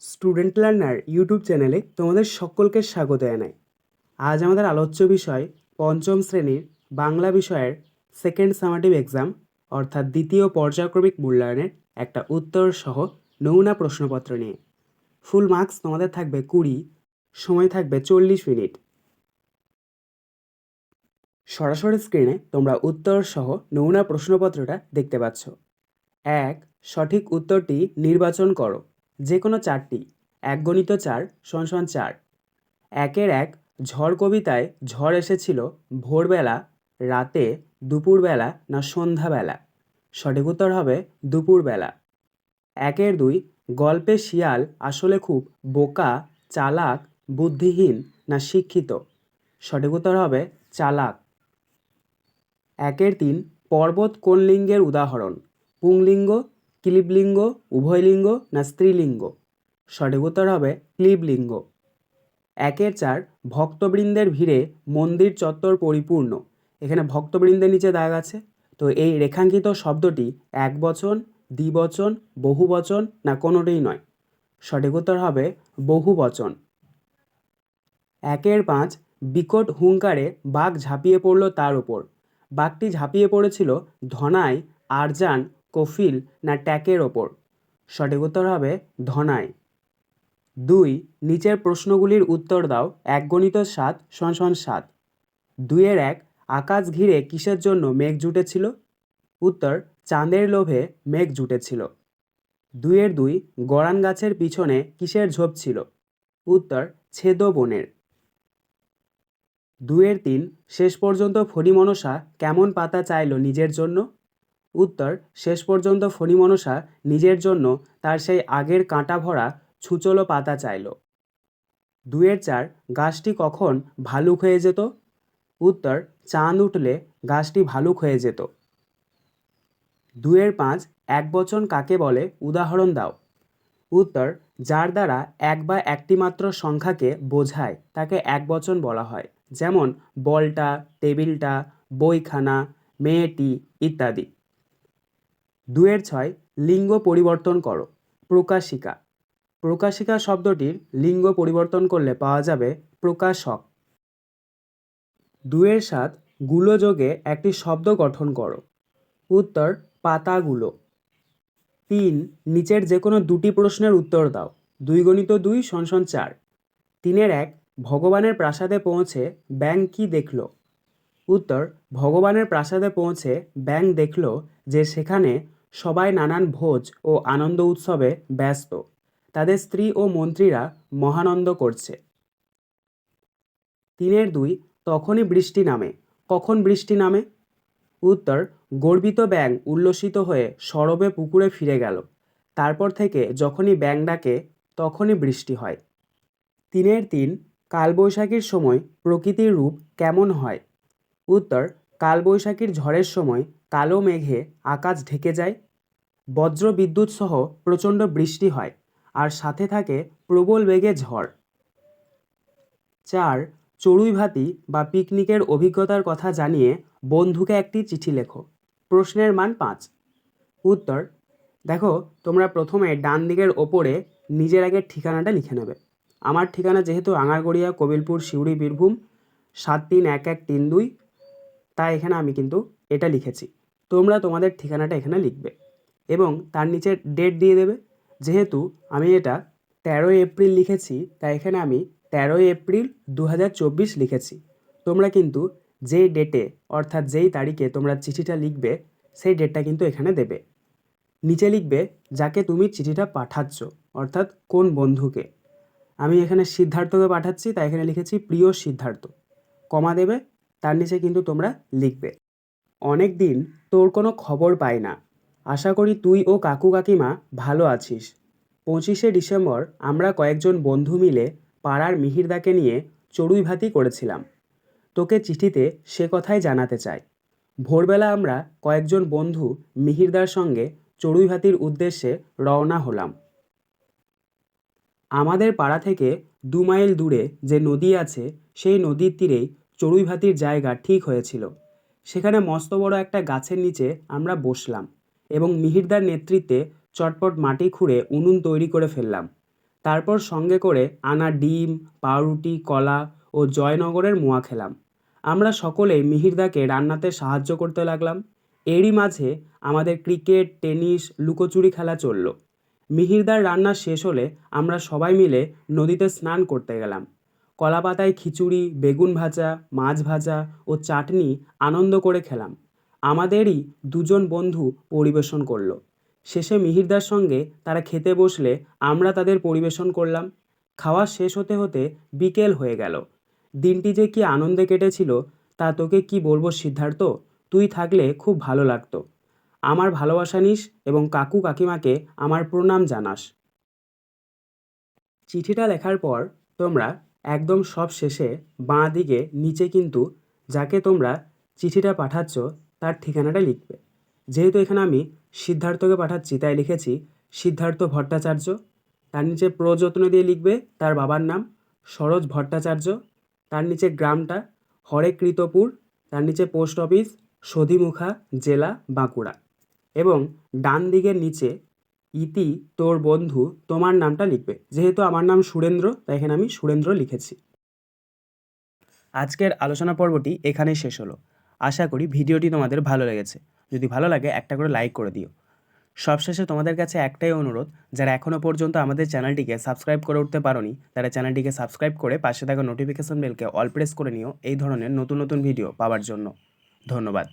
Student learner YouTube চ্যানেলে তোমাদের সকলকে স্বাগত জানাই। আজ আমাদের আলোচ্য বিষয় পঞ্চম শ্রেণির বাংলা বিষয়ের সেকেন্ড সামাটিভ এক্সাম অর্থাৎ দ্বিতীয় পর্যায়ক্রমিক মূল্যায়নের একটা উত্তর সহ নমুনা প্রশ্নপত্র নিয়ে। ফুল মার্কস তোমাদের থাকবে কুড়ি, সময় থাকবে চল্লিশ মিনিট। সরাসরি স্ক্রিনে তোমরা উত্তর সহ নমুনা প্রশ্নপত্রটা দেখতে পাচ্ছ। এক, সঠিক উত্তরটি নির্বাচন করো। যে কোনো চারটি এক গণিত চার সমান চার। একের এক ঝড় কবিতায় ঝড় এসেছিল ভোরবেলা, রাতে, দুপুরবেলা না সন্ধ্যাবেলা? সঠিক উত্তর হবে দুপুরবেলা। একের দুই গল্পে শিয়াল আসলে খুব বোকা, চালাক, বুদ্ধিহীন না শিক্ষিত? সঠিক উত্তর হবে চালাক। একের তিন পর্বত কোন লিঙ্গের উদাহরণ? পুংলিঙ্গ ক্লিবলিঙ্গ উভয়লিঙ্গ না স্ত্রীলিঙ্গ? সঠিক উত্তর হবে ক্লিবলিঙ্গ একের চার ভক্তবৃন্দের ভিড়ে মন্দির চত্বর পরিপূর্ণ। এখানে ভক্তবৃন্দের নিচে দাগ আছে। তো এই রেখাঙ্কিত শব্দটি এক বচন, দ্বিবচন বহু বচন না কোনোটিই নয়। সঠিক উত্তর হবে বহু বচন একের পাঁচ বিকট হুঙ্কারে বাঘ ঝাঁপিয়ে পড়ল তার উপর। বাঘটি ঝাঁপিয়ে পড়েছিল ধনায়, আরজান কফিল না ট্যাকের ওপর? সঠিক উত্তর হবে ধনায় দুই, নিচের প্রশ্নগুলির উত্তর দাও এক গণিত সাত সমান সাত। দুইয়ের এক, আকাশ ঘিরে কিসের জন্য মেঘ জুটেছিল? উত্তর, চাঁদের লোভে মেঘ জুটেছিল। দুইয়ের দুই, গড়ান গাছের পিছনে কিসের ঝোপ ছিল? উত্তর, ছেদ বনের। দুইয়ের তিন, শেষ পর্যন্ত ফণিমনসা কেমন পাতা চাইল নিজের জন্য? উত্তর, শেষ পর্যন্ত ফণিমনসা নিজের জন্য তার সেই আগের কাঁটা ভরা ছুচলো পাতা চাইল। দুয়ের চার, গাছটি কখন ভালুক হয়ে যেত? উত্তর, চাঁদ উঠলে গাছটি ভালুক হয়ে যেত। দুয়ের পাঁচ, এক বচন কাকে বলে? উদাহরণ দাও। উত্তর, যার দ্বারা এক বা একটি মাত্র সংখ্যাকে বোঝায়, তাকে এক বচন বলা হয়। যেমন বলটা, টেবিলটা, বইখানা, মেয়েটি ইত্যাদি। দুয়ের ছয়, লিঙ্গ পরিবর্তন করো। প্রকাশিকা। প্রকাশিকা শব্দটির লিঙ্গ পরিবর্তন করলে পাওয়া যাবে প্রকাশক। দুয়ের সাতগুলো যোগে একটি শব্দ গঠন করো। উত্তর, পাতাগুলো। তিন, নিচের যে কোনো দুটি প্রশ্নের উত্তর দাও। দুই গণিত দুই, সনসন চার। তিনের এক, ভগবানের প্রাসাদে পৌঁছে ব্যাং কি দেখল? উত্তর, ভগবানের প্রাসাদে পৌঁছে ব্যাং দেখল যে সেখানে সবাই নানান ভোজ ও আনন্দ উৎসবে ব্যস্ত। তাদের স্ত্রী ও মন্ত্রীরা মহানন্দ করছে। তিনের দুই, তখনই বৃষ্টি নামে। কখন বৃষ্টি নামে? উত্তর, গর্বিত ব্যাং উল্লসিত হয়ে সরবে পুকুরে ফিরে গেল। তারপর থেকে যখনই ব্যাং ডাকে, তখনই বৃষ্টি হয়। তিনের তিন, কালবৈশাখীর সময় প্রকৃতির রূপ কেমন হয়? উত্তর, কালবৈশাখীর ঝড়ের সময় কালো মেঘে আকাশ ঢেকে যায় বজ্র বিদ্যুৎ সহ প্রচণ্ড বৃষ্টি হয়, আর সাথে থাকে প্রবল বেগে ঝড়। চার চড়ুই ভাতি বা পিকনিকের অভিজ্ঞতার কথা জানিয়ে বন্ধুকে একটি চিঠি লেখো। প্রশ্নের মান পাঁচ। উত্তর, দেখো, তোমরা প্রথমে ডান দিকের ওপরে নিজের আগের ঠিকানাটা লিখে নেবে। আমার ঠিকানা যেহেতু আঙারগড়িয়া, কবিলপুর, সিউড়ি, বীরভূম, সাত তিন এক এক তিন দুই, তাই এখানে আমি কিন্তু এটা লিখেছি। তোমরা তোমাদের ঠিকানাটা এখানে লিখবে এবং তার নিচে ডেট দিয়ে দেবে। যেহেতু আমি এটা তেরোই এপ্রিল লিখেছি, তাই এখানে আমি তেরোই এপ্রিল দু হাজার চব্বিশ লিখেছি। তোমরা কিন্তু যেই ডেটে অর্থাৎ যেই তারিখে তোমরা চিঠিটা লিখবে, সেই ডেটটা কিন্তু এখানে দেবে। নিচে লিখবে, যাকে তুমি চিঠিটা পাঠাচ্ছ অর্থাৎ কোন বন্ধুকে। আমি এখানে সিদ্ধার্থকে পাঠাচ্ছি, তাই এখানে লিখেছি প্রিয় সিদ্ধার্থ। কমা দেবে, তার নিচে কিন্তু তোমরা লিখবে। অনেক দিন তোর কোনো খবর পাই না। আশা করি তুই ও কাকু কাকিমা ভালো আছিস। পঁচিশে ডিসেম্বর আমরা কয়েকজন বন্ধু মিলে পাড়ার মিহিরদাকে নিয়ে চড়ুই ভাতি করেছিলাম। তোকে চিঠিতে সে কথাই জানাতে চাই। ভোরবেলা আমরা কয়েকজন বন্ধু মিহিরদার সঙ্গে চড়ুই ভাতির উদ্দেশ্যে রওনা হলাম। আমাদের পাড়া থেকে দু মাইল দূরে যে নদী আছে, সেই নদীর তীরেই চড়ুই ভাতির জায়গা ঠিক হয়েছিল। সেখানে মস্ত বড় একটা গাছের নিচে আমরা বসলাম এবং মিহিরদার নেতৃত্বে চটপট মাটি খুঁড়ে উনুন তৈরি করে ফেললাম। তারপর সঙ্গে করে আনা ডিম, পাউরুটি, কলা ও জয়নগরের মোয়া খেলাম। আমরা সকলে মিহিরদাকে রান্নাতে সাহায্য করতে লাগলাম। এরই মাঝে আমাদের ক্রিকেট, টেনিস, লুকোচুরি খেলা চলল। মিহিরদার রান্না শেষ হলে আমরা সবাই মিলে নদীতে স্নান করতে গেলাম। কলাপাতায় খিচুড়ি, বেগুন ভাজা, মাছ ভাজা ও চাটনি আনন্দ করে খেলাম। আমাদেরই দুজন বন্ধু পরিবেশন করল। শেষে মিহিরদার সঙ্গে তারা খেতে বসলে আমরা তাদের পরিবেশন করলাম। খাওয়া শেষ হতে হতে বিকেল হয়ে গেল। দিনটি যে কি আনন্দে কেটেছিল, তা তোকে কি বলব সিদ্ধার্থ? তুই থাকলে খুব ভালো লাগতো। আমার ভালোবাসা নিস এবং কাকু কাকিমাকে আমার প্রণাম জানাস। চিঠিটা লেখার পর তোমরা একদম সব শেষে বাঁ দিকে, নিচে কিন্তু যাকে তোমরা চিঠিটা পাঠাচ্ছ, তার ঠিকানাটা লিখবে। যেহেতু এখানে আমি সিদ্ধার্থকে পাঠাচ্ছি, তাই লিখেছি সিদ্ধার্থ ভট্টাচার্য। তার নিচে প্রযত্ন দিয়ে লিখবে তার বাবার নাম সরোজ ভট্টাচার্য। তার নিচে গ্রামটা হরেকৃতপুর তার নিচে পোস্ট অফিস সধিমুখা জেলা বাঁকুড়া। এবং ডান দিকের নিচে ইতি, তোর বন্ধু, তোমার নামটা লিখবে। যেহেতু আমার নাম সুরেন্দ্র, তাই এখানে আমি সুরেন্দ্র লিখেছি। আজকের আলোচনা পর্বটি এখানেই শেষ হলো। আশা করি ভিডিওটি তোমাদের ভালো লেগেছে। যদি ভালো লাগে, একটা করে লাইক করে দিও। সবশেষে তোমাদের কাছে একটাই অনুরোধ, যারা এখনও পর্যন্ত আমাদের চ্যানেলটিকে সাবস্ক্রাইব করে উঠতে পারোনি, তারা চ্যানেলটিকে সাবস্ক্রাইব করে পাশে থাকা নোটিফিকেশন বেলকে অল প্রেস করে নিও, এই ধরনের নতুন নতুন ভিডিও পাওয়ার জন্য। ধন্যবাদ।